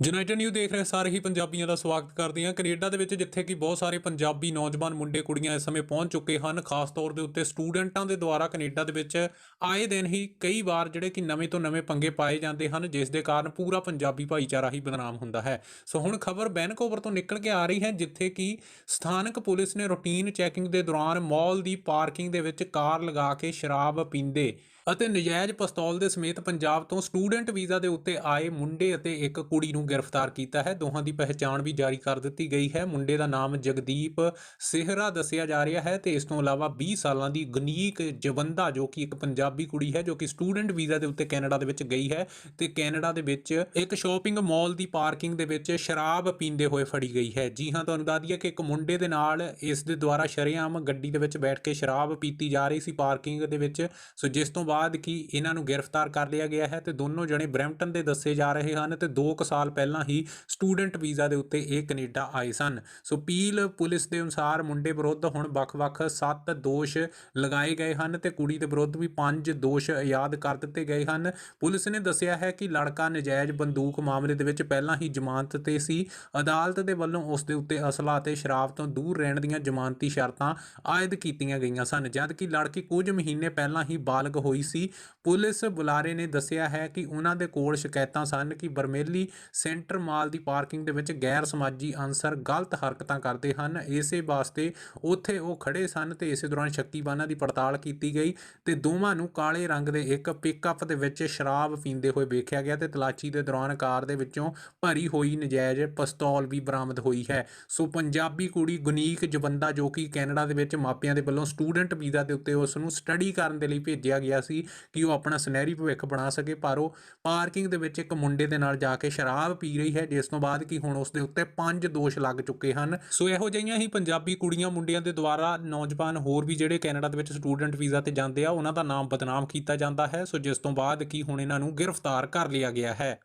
United new ਦੇਖ ਰਹੇ ਸਾਰੇ ਹੀ ਪੰਜਾਬੀਆਂ ਦਾ ਸਵਾਗਤ ਕਰਦੇ ਹਾਂ। ਕੈਨੇਡਾ ਦੇ ਵਿੱਚ ਜਿੱਥੇ ਕਿ ਬਹੁਤ ਸਾਰੇ ਪੰਜਾਬੀ ਨੌਜਵਾਨ ਮੁੰਡੇ, ਕੁੜੀਆਂ ਇਸ ਸਮੇਂ ਪਹੁੰਚ ਚੁੱਕੇ ਹਨ, ਖਾਸ ਤੌਰ ਦੇ ਉੱਤੇ ਸਟੂਡੈਂਟਾਂ ਦੇ ਦੁਆਰਾ ਕੈਨੇਡਾ ਦੇ ਵਿੱਚ ਆਏ ਦਿਨ ਹੀ ਕਈ ਵਾਰ ਜਿਹੜੇ ਕਿ ਨਵੇਂ ਤੋਂ ਨਵੇਂ ਪੰਗੇ ਪਾਏ ਜਾਂਦੇ ਹਨ, ਜਿਸ ਦੇ ਕਾਰਨ ਪੂਰਾ ਪੰਜਾਬੀ ਭਾਈਚਾਰਾ ਹੀ ਬਦਨਾਮ ਹੁੰਦਾ ਹੈ। ਸੋ ਹੁਣ ਖਬਰ ਬੈਨਕੋਵਰ ਤੋਂ ਨਿਕਲ ਕੇ ਆ ਰਹੀ ਹੈ, ਜਿੱਥੇ ਕਿ ਸਥਾਨਕ ਪੁਲਿਸ ਨੇ ਰੂਟੀਨ ਚੈਕਿੰਗ ਦੇ ਦੌਰਾਨ ਮਾਲ ਦੀ ਪਾਰਕਿੰਗ ਦੇ ਵਿੱਚ ਕਾਰ ਲਗਾ ਕੇ ਸ਼ਰਾਬ ਪੀਂਦੇ ਅਤੇ ਨਜਾਇਜ਼ ਪਿਸਤੌਲ ਦੇ ਸਮੇਤ ਪੰਜਾਬ ਤੋਂ ਸਟੂਡੈਂਟ ਵੀਜ਼ਾ ਦੇ ਉੱਤੇ ਆਏ ਮੁੰਡੇ ਅਤੇ ਇੱਕ ਕੁੜੀ ਨੂੰ ਗ੍ਰਿਫਤਾਰ ਕੀਤਾ ਹੈ। ਦੋਹਾਂ ਦੀ ਪਹਿਚਾਣ ਵੀ ਜਾਰੀ ਕਰ ਦਿੱਤੀ ਗਈ ਹੈ। ਮੁੰਡੇ ਦਾ ਨਾਮ ਜਗਦੀਪ ਸਿਹਰਾ ਦੱਸਿਆ ਜਾ ਰਿਹਾ ਹੈ ਤੇ ਇਸ ਤੋਂ ਇਲਾਵਾ 20 ਸਾਲਾਂ ਦੀ ਗਨੀਕ ਜਵੰਦਾ ਜੋ ਕਿ ਇੱਕ ਪੰਜਾਬੀ ਕੁੜੀ ਹੈ ਜੋ ਕਿ ਸਟੂਡੈਂਟ ਵੀਜ਼ਾ ਦੇ ਉੱਤੇ ਕੈਨੇਡਾ ਦੇ ਵਿੱਚ ਗਈ ਹੈ ਤੇ ਕੈਨੇਡਾ ਦੇ ਵਿੱਚ ਇੱਕ ਸ਼ਾਪਿੰਗ ਮਾਲ ਦੀ ਪਾਰਕਿੰਗ ਦੇ ਵਿੱਚ ਸ਼ਰਾਬ ਪੀਂਦੇ ਹੋਏ ਫੜੀ ਗਈ ਹੈ। ਜੀ ਹਾਂ, ਤੁਹਾਨੂੰ ਦੱਸ ਦਈਏ ਕਿ ਇੱਕ ਮੁੰਡੇ ਦੇ ਨਾਲ ਇਸ ਦੇ ਦੁਆਰਾ ਸ਼ਰੇਆਮ ਗੱਡੀ ਦੇ ਵਿੱਚ ਬੈਠ ਕੇ ਸ਼ਰਾਬ ਪੀਤੀ ਜਾ ਰਹੀ ਸੀ ਪਾਰਕਿੰਗ ਦੇ ਵਿੱਚ। ਸੋ ਜਿਸ ਤੋਂ ਬਾਅਦ ਕਿ ਇਹਨਾਂ ਨੂੰ ਗ੍ਰਿਫਤਾਰ ਕਰ ਲਿਆ ਗਿਆ ਹੈ ਤੇ ਦੋਨੋਂ ਜਣੇ ਬਰੈਂਪਟਨ ਦੇ ਦੱਸੇ ਜਾ ਰਹੇ ਹਨ ਤੇ 2 ਕੁ ਸਾਲ ਪਹਿਲਾਂ ਹੀ ਸਟੂਡੈਂਟ ਵੀਜ਼ਾ ਦੇ ਉੱਤੇ ਇਹ ਕੈਨੇਡਾ ਆਏ ਸਨ। ਸੋ ਪੀਲ ਪੁਲਿਸ ਦੇ ਅਨੁਸਾਰ ਮੁੰਡੇ ਵਿਰੁੱਧ ਹੁਣ ਵੱਖ-ਵੱਖ 7 ਦੋਸ਼ ਲਗਾਏ ਗਏ ਹਨ ਤੇ ਕੁੜੀ ਦੇ ਵਿਰੁੱਧ ਵੀ 5 ਦੋਸ਼ ਯਾਦ ਕਰ ਦਿੱਤੇ ਗਏ ਹਨ। ਪੁਲਿਸ ਨੇ ਦੱਸਿਆ ਹੈ ਕਿ ਲੜਕਾ ਨਜਾਇਜ਼ ਬੰਦੂਕ ਮਾਮਲੇ ਦੇ ਵਿੱਚ ਪਹਿਲਾਂ ਹੀ ਜ਼ਮਾਨਤ ਤੇ ਸੀ। ਅਦਾਲਤ ਦੇ ਵੱਲੋਂ ਉਸ ਦੇ ਉੱਤੇ ਅਸਲਾ ਅਤੇ ਸ਼ਰਾਬ ਤੋਂ ਦੂਰ ਰਹਿਣ ਦੀਆਂ ਜ਼ਮਾਨਤੀ ਸ਼ਰਤਾਂ ਆਇਦ ਕੀਤੀਆਂ ਗਈਆਂ ਸਨ, ਜਦਕਿ ਲੜਕੀ ਕੁਝ ਮਹੀਨੇ ਪਹਿਲਾਂ ਹੀ ਬਾਲਗ ਹੋਈ ਸੀ। ਪੁਲਿਸ ਬੁਲਾਰੇ ਨੇ ਦੱਸਿਆ ਹੈ ਕਿ ਉਹਨਾਂ ਦੇ ਕੋਲ ਸ਼ਿਕਾਇਤਾਂ ਸਨ ਕਿ ਬਰਮੇਲੀ ਸੈਂਟਰ ਮਾਲ ਦੀ ਪਾਰਕਿੰਗ ਦੇ ਵਿੱਚ ਗੈਰ ਸਮਾਜੀ ਅਨਸਰ ਗਲਤ ਹਰਕਤਾਂ ਕਰਦੇ ਹਨ। ਇਸੇ ਵਾਸਤੇ ਉੱਥੇ ਉਹ ਖੜੇ ਸਨ ਤੇ ਇਸੇ ਦੌਰਾਨ ਸ਼ੱਕੀਬਾਨਾਂ ਦੀ ਪੜਤਾਲ ਕੀਤੀ ਗਈ ਤੇ ਦੋਵਾਂ ਨੂੰ ਕਾਲੇ ਰੰਗ ਦੇ ਇੱਕ ਪਿਕਅਪ ਦੇ ਵਿੱਚ ਸ਼ਰਾਬ ਪੀਂਦੇ ਹੋਏ ਵੇਖਿਆ ਗਿਆ ਤੇ ਤਲਾਸ਼ੀ ਦੇ ਦੌਰਾਨ ਕਾਰ ਦੇ ਵਿੱਚੋਂ ਭਰੀ ਹੋਈ ਨਜਾਇਜ਼ ਪਿਸਤੌਲ ਵੀ ਬਰਾਮਦ ਹੋਈ ਹੈ। ਸੋ ਪੰਜਾਬੀ ਕੁੜੀ ਗੁਨੀਕ ਜਵੰਦਾ ਜੋ ਕਿ ਕੈਨੇਡਾ ਦੇ ਵਿੱਚ ਮਾਪਿਆਂ ਦੇ ਵੱਲੋਂ ਸਟੂਡੈਂਟ ਵੀਜ਼ਾ ਦੇ ਉੱਤੇ ਉਸ ਨੂੰ ਸਟੱਡੀ ਕਰਨ ਦੇ ਲਈ ਭੇਜਿਆ ਗਿਆ ਸੀ। ਸੀ ਕਿ ਉਹ ਆਪਣਾ ਸੁਨਹਿਰੀ ਭਵਿੱਖ ਬਣਾ ਸਕੇ, ਪਰ ਉਹ ਪਾਰਕਿੰਗ ਦੇ ਵਿੱਚ ਇੱਕ ਮੁੰਡੇ ਦੇ ਨਾਲ ਜਾ ਕੇ ਸ਼ਰਾਬ ਪੀ ਰਹੀ ਹੈ, ਜਿਸ ਤੋਂ ਬਾਅਦ ਕਿ ਹੁਣ ਉਸ ਦੇ ਉੱਤੇ ਪੰਜ ਦੋਸ਼ ਲੱਗ ਚੁੱਕੇ ਹਨ। ਸੋ ਇਹੋ ਜਿਹੀਆਂ ਹੀ ਪੰਜਾਬੀ ਕੁੜੀਆਂ ਮੁੰਡਿਆਂ ਦੇ ਦੁਆਰਾ ਨੌਜਵਾਨ ਹੋਰ ਵੀ ਜਿਹੜੇ ਕੈਨੇਡਾ ਦੇ ਵਿੱਚ ਸਟੂਡੈਂਟ ਵੀਜ਼ਾ ਤੇ ਜਾਂਦੇ ਆ, ਉਹਨਾਂ ਦਾ ਨਾਮ ਬਦਨਾਮ ਕੀਤਾ ਜਾਂਦਾ ਹੈ। ਸੋ ਜਿਸ ਤੋਂ ਬਾਅਦ ਕਿ ਹੁਣ ਇਹਨਾਂ ਨੂੰ ਗ੍ਰਿਫਤਾਰ ਕਰ ਲਿਆ ਗਿਆ ਹੈ।